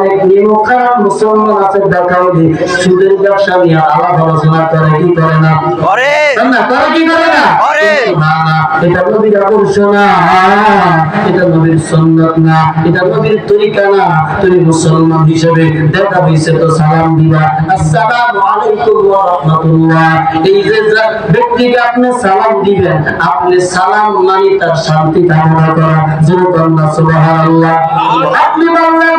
অনেক নিমখারাপ মুসলমান আছে দেখাও দি সুদের ব্যবসা নিয়ে আলাপ আলোচনা করে কি করে না? করে না? করে কি করে না? করে। না না এটা নবীর আদর্শ না। এটা নবীর সুন্নাত না। এটা নবীর তরিকা না। তুমি মুসলমান হিসেবে দেখা হইছে তো সালাম দিবা। আসসালামু আলাইকুম ওয়া রাহমাতুল্লাহ। এই যে ব্যক্তিকে আপনি সালাম দিবেন আপনি সালাম মানে তার শান্তি কামনা করা। যেরকম না সুবহানাল্লাহ। আপনি বললেন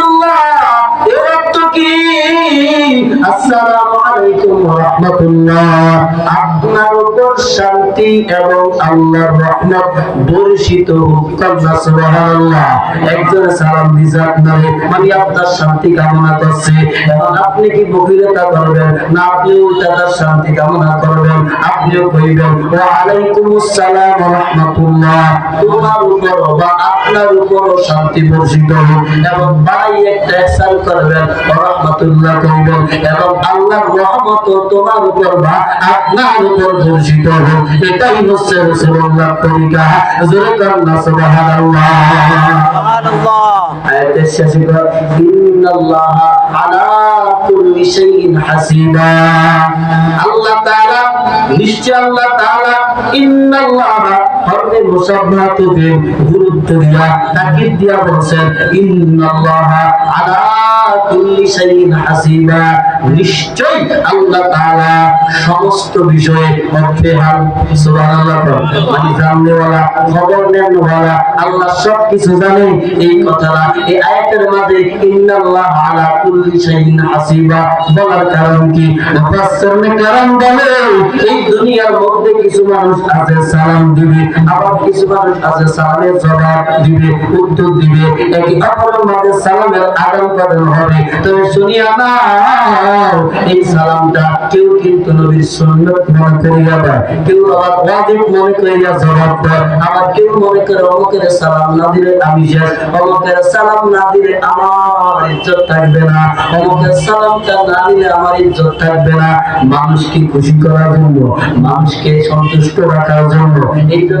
আপনার উপর শান্তি এবং আল্লাহর রহমত বর্ষিত হোক। সুবহানাল্লাহ। একজন সালাম দিছে আপনারে। মানে আপনার শান্তি কামনা আপনি কি বকিরতা করবেন? না, আপনি উল্টা শান্তি কামনা করবেন। আপনিও কইবেন ওয়া ওয়া রাহমাতুল্লাহ তোমার উপর বা আপনার উপরও শান্তি বর্ষিত হোক। এবং বাড়াই একটা ihsan করবেন ওয়া রাহমাতুল্লাহ কইবেন। এবং আল্লাহর রহমত তোমার উপর বা আপনার উপর বর্ষিত হোক এটাই হচ্ছে রাসূলুল্লাহ তরিকা। জোরে না সুবহানাল্লাহ। সুবহানাল্লাহ। আয়াতের শেষে ইন্নাল্লাহ আলা কুল্লি শাইইন হাসিবা। আল্লাহ তাআলা নিশ্চয় আল্লাহ তাআলা ইন্নাল্লাহ গুরুত্ব দিয়া তাকিদ দিয়া বলছেন আলা কুল্লি শাইইন হাসিবা। নিশ্চয় আল্লাহ তাআলা সমস্ত বিষয়ে সুবহানাল্লাহ খবর আল্লাহ সব কিছু এই কথাটা, এই আয়াতের মাঝে ইন্নাল্লাহ আলা কুল্লি শাইইন হাসিবা বলার কারণ কি? মুফাসসিরনে কারণ বলে, এই দুনিয়ার মধ্যে কিছু মানুষ আছে, সালাম দিবে সালামের জবাব দিবে, উত্তর দিবে। মাঝে সালামের আদান প্রদান হবে। এই সালামটা কেউ কিন্তু নবীর মনে কেউ আবার ওয়াজিব মনে জবাব দেয়। আবার কেউ মনে করে সালাম না দিলে আমি সালাম না দিলে আমার ইজ্জত থাকবে না। অমুকের সালামটা না দিলে আমার ইজ্জত থাকবে না। মানুষকে খুশি করার জন্য, মানুষকে সন্তুষ্ট রাখার জন্য এই জন্য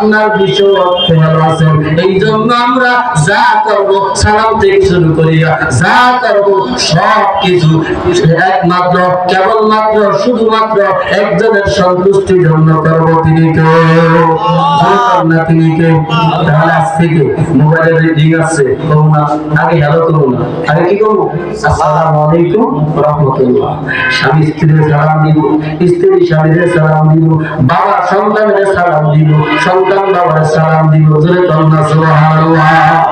আপনার বিষয় খেয়াল আছেন। এই জন্য আমরা যা করব সালাম থেকে শুরু করিয়া যা করব সব কিছু একমাত্র, কেবলমাত্র, শুধুমাত্র একজনের সন্তুষ্টির জন্য করব তিনি কে তাহলে আজ থেকে রিডিং আছে করো না আগে হ্যালো করো না আগে কি আসসালামু আলাইকুম স্বামী স্ত্রীর সালাম দিব, স্ত্রী স্বামীদের সালাম দিব, বাবা সন্তানের সালাম দিব, সন্তান বাবার সালাম দিব। জোরে কন্যা সুবহানাল্লাহ।